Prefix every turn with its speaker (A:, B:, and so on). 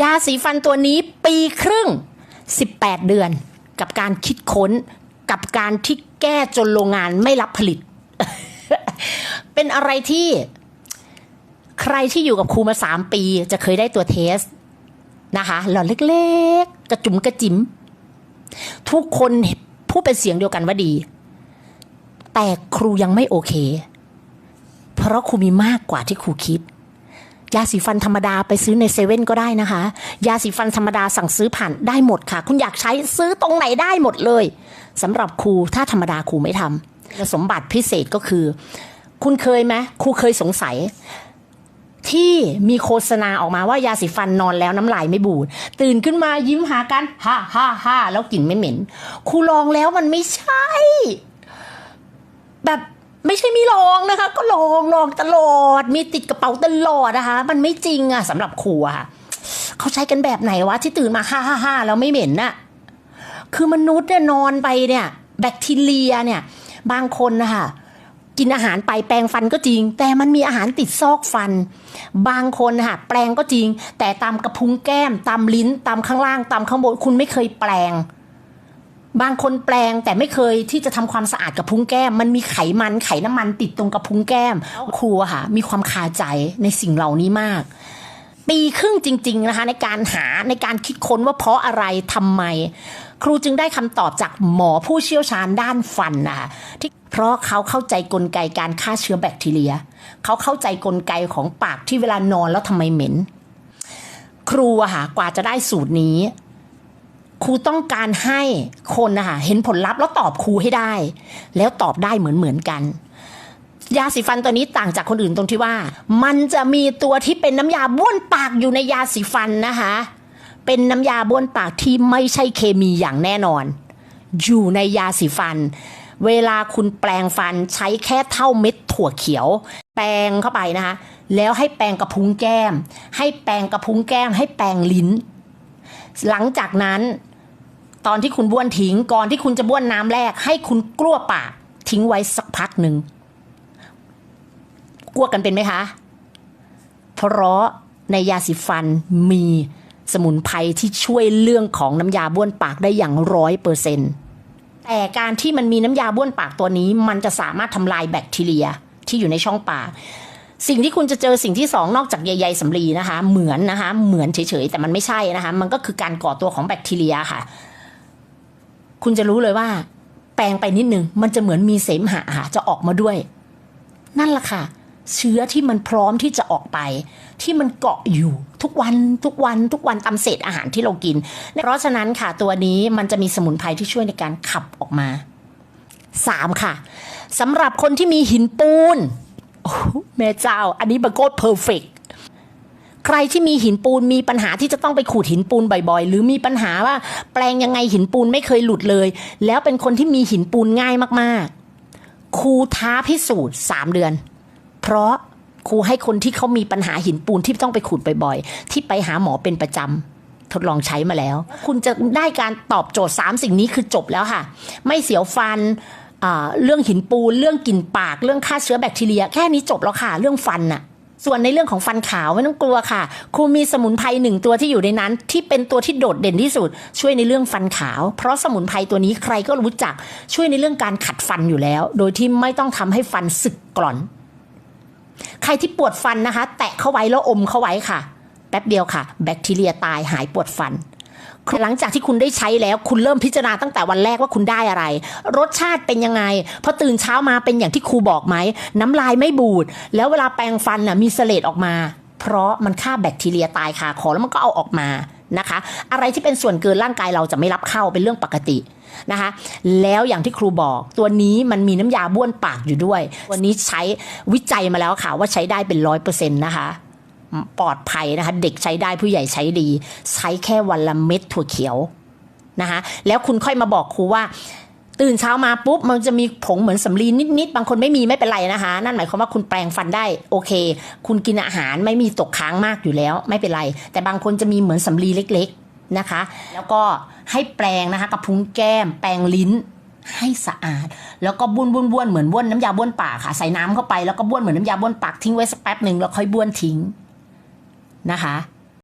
A: ยาสีฟันตัวนี้ปีครึ่ง 18 เดือน กับการคิดค้นกับการที่แก้จนโรงงานไม่รับผลิต เป็นอะไรที่ใครที่อยู่กับครูมาสามปี จะเคยได้ตัวเทสนะคะหลอดเล็กๆ กระจุ๋มกระจิ๋มทุกคนพูดเป็นเสียงเดียวกันว่าดี แต่ครูยังไม่โอเค เพราะครูมีมากกว่าที่ครูคิด ยาสีฟันธรรมดาไปซื้อในเซเว่นก็ได้นะคะ ยาสีฟันธรรมดาสั่งซื้อผ่านได้หมดค่ะ คุณอยากใช้ซื้อตรงไหนได้หมดเลยสำหรับครูถ้าธรรมดาครูไม่ทำสมบัติพิเศษก็คือ คุณเคยไหมครูเคยสงสัย ที่มีโฆษณาออกมาว่ายาสีฟันนอนแล้วน้ำลายไม่บูด ตื่นขึ้นมายิ้มหากันฮ่าฮ่าฮ่าแล้วกลิ่นไม่เหม็นครูลองแล้วมันไม่ใช่ แบบ ไม่ใช่มีลองนะคะ ก็ลองลองตลอด มีติดกระเป๋าตลอดนะคะ มันไม่จริงอะสำหรับครูอะค่ะเขาใช้กันแบบไหนวะที่ตื่นมาฮ่าฮ่าฮ่าแล้วไม่เหม็นน่ะคือมนุษย์เนี่ยนอนไปเนี่ย แบคทีเรียเนี่ย บางคนนะคะกินอาหารไปแปรงฟันก็จริง แต่มันมีอาหารติดซอกฟัน บางคนนะคะแปรงก็จริง แต่ตามกระพุ้งแก้มตามลิ้นตามข้างล่างตามข้างบนคุณไม่เคยแปลง บางคนแปลงแต่ไม่เคยที่จะทำความสะอาดกระพุ้งแก้ม มันมีไขมันไขน้ำมันติดตรงกระพุ้งแก้ม ครูอะค่ะ มีความคาใจในสิ่งเหล่านี้มาก ปีครึ่งจริง ๆนะคะ ในการหาในการคิดค้นว่าเพราะอะไรทำไม ครูจึงได้คำตอบจากหมอผู้เชี่ยวชาญด้านฟันนะคะที่เพราะเขาเข้าใจกลไกการฆ่าเชื้อแบคทีเรีย เขาเข้าใจกลไกของปากที่เวลานอนแล้วทำไมเหม็น ครูอะค่ะกว่าจะได้สูตรนี้ ครูต้องการให้คนนะคะเห็นผลลัพธ์แล้วตอบครูให้ได้ แล้วตอบได้เหมือนเหมือนกันยาสีฟันตัวนี้ต่างจากคนอื่นตรงที่ว่า มันจะมีตัวที่เป็นน้ำยาบ้วนปากอยู่ในยาสีฟันนะคะ เป็นน้ำยาบ้วนปากที่ไม่ใช่เคมีอย่างแน่นอน อยู่ในยาสีฟัน เวลาคุณแปลงฟันใช้แค่เท่าเม็ดถั่วเขียว แปรงเข้าไปนะคะ แล้วให้แปรงกระพุ้งแก้ม ให้แปรงกระพุ้งแก้ม ให้แปรงลิ้น หลังจากนั้น ตอนที่คุณบ้วนทิ้งก่อนที่คุณจะบ้วนน้ำแรก ให้คุณกลั้วปากทิ้งไว้สักพักหนึ่งกลัวกันเป็นไหมคะ เพราะในยาสีฟันมีสมุนไพรที่ช่วยเรื่องของน้ำยาบ้วนปากได้อย่างร้อยเปอร์เซ็นแต่การที่มันมีน้ำยาบ้วนปากตัวนี้ มันจะสามารถทำลายแบคทีเรียที่อยู่ในช่องปาก สิ่งที่คุณจะเจอสิ่งที่สองนอกจากใยๆสำลีนะคะ เหมือนนะคะ เหมือนเฉยๆแต่มันไม่ใช่นะคะ มันก็คือการก่อตัวของแบคทีเรียค่ะ คุณจะรู้เลยว่า แปลงไปนิดนึงมันจะเหมือนมีเสมหะค่ะจะออกมาด้วย นั่นแหละค่ะ เชื้อที่มันพร้อมที่จะออกไป ที่มันเกาะอยู่ทุกวันทุกวันทุกวันตามเศษอาหารที่เรากิน เพราะฉะนั้นค่ะตัวนี้มันจะมีสมุนไพรที่ช่วยในการขับออกมาสามค่ะสำหรับคนที่มีหินปูนโอ้แม่เจ้า อันนี้บังโกดเพอร์เฟก ใครที่มีหินปูนมีปัญหาที่จะต้องไปขูดหินปูนบ่อยๆ หรือมีปัญหาว่า แปลงยังไงหินปูนไม่เคยหลุดเลย แล้วเป็นคนที่มีหินปูนง่ายมากๆ ครูท้าพิสูจน์สามเดือน เพราะครูให้คนที่เขามีปัญหาหินปูนที่ต้องไปขูดบ่อยๆ ที่ไปหาหมอเป็นประจำทดลองใช้มาแล้ว คุณจะได้การตอบโจทย์สามสิ่งนี้คือจบแล้วค่ะ ไม่เสียวฟันเรื่องหินปูน เรื่องกลิ่นปาก เรื่องฆ่าเชื้อแบคทีเรีย แค่นี้จบแล้วค่ะ เรื่องฟันน่ะ ส่วนในเรื่องของฟันขาวไม่ต้องกลัวค่ะ ครูมีสมุนไพรหนึ่งตัวที่อยู่ในนั้น ที่เป็นตัวที่โดดเด่นที่สุด ช่วยในเรื่องฟันขาว เพราะสมุนไพรตัวนี้ใครก็รู้จัก ช่วยในเรื่องการขัดฟันอยู่แล้ว โดยที่ไม่ต้องทำให้ฟันสึกกร่อน ใครที่ปวดฟันนะคะ แตะเข้าไว้แล้วอมเข้าไว้ค่ะ แป๊บเดียวค่ะ แบคทีเรียตายหายปวดฟัน หลังจากที่คุณได้ใช้แล้ว คุณเริ่มพิจารณาตั้งแต่วันแรกว่าคุณได้อะไร รสชาติเป็นยังไงพอตื่นเช้ามาเป็นอย่างที่ครูบอกไหมน้ำลายไม่บูด แล้วเวลาแปรงฟันน่ะมีเสลดออกมา เพราะมันฆ่าแบคทีเรียตายคาคอแล้วมันก็เอาออกมานะคะ อะไรที่เป็นส่วนเกินร่างกายเราจะไม่รับเข้าเป็นเรื่องปกตินะคะ แล้วอย่างที่ครูบอกตัวนี้มันมีน้ำยาบ้วนปากอยู่ด้วย วันนี้ใช้วิจัยมาแล้วค่ะว่าใช้ได้เป็นร้อยเปอร์เซ็นต์นะคะ ปลอดภัยนะคะ เด็กใช้ได้ผู้ใหญ่ใช้ดี ใช้แค่วันละเม็ดถั่วเขียวนะคะแล้วคุณค่อยมาบอกครูว่า ตื่นเช้ามาปุ๊บมันจะมีผงเหมือนสำลีนิดๆบางคนไม่มีไม่เป็นไรนะคะ นั่นหมายความว่าคุณแปรงฟันได้โอเค คุณกินอาหารไม่มีตกค้างมากอยู่แล้ว ไม่เป็นไร แต่บางคนจะมีเหมือนสำลีเล็ก ๆนะคะ แล้วก็ให้แปรงนะคะกระพุ้งแก้ม แปรงลิ้นให้สะอาด แล้วก็บ้วนบ้วนบ้วนเหมือนบ้วนน้ำยาบ้วนปากค่ะใส่น้ำเข้าไปแล้วก็บ้วนเหมือนน้ำยาบ้วนปากทิ้งไว้สักแป๊บหนึ่งแล้วค่อยบ้วนทิ้ง นะคะ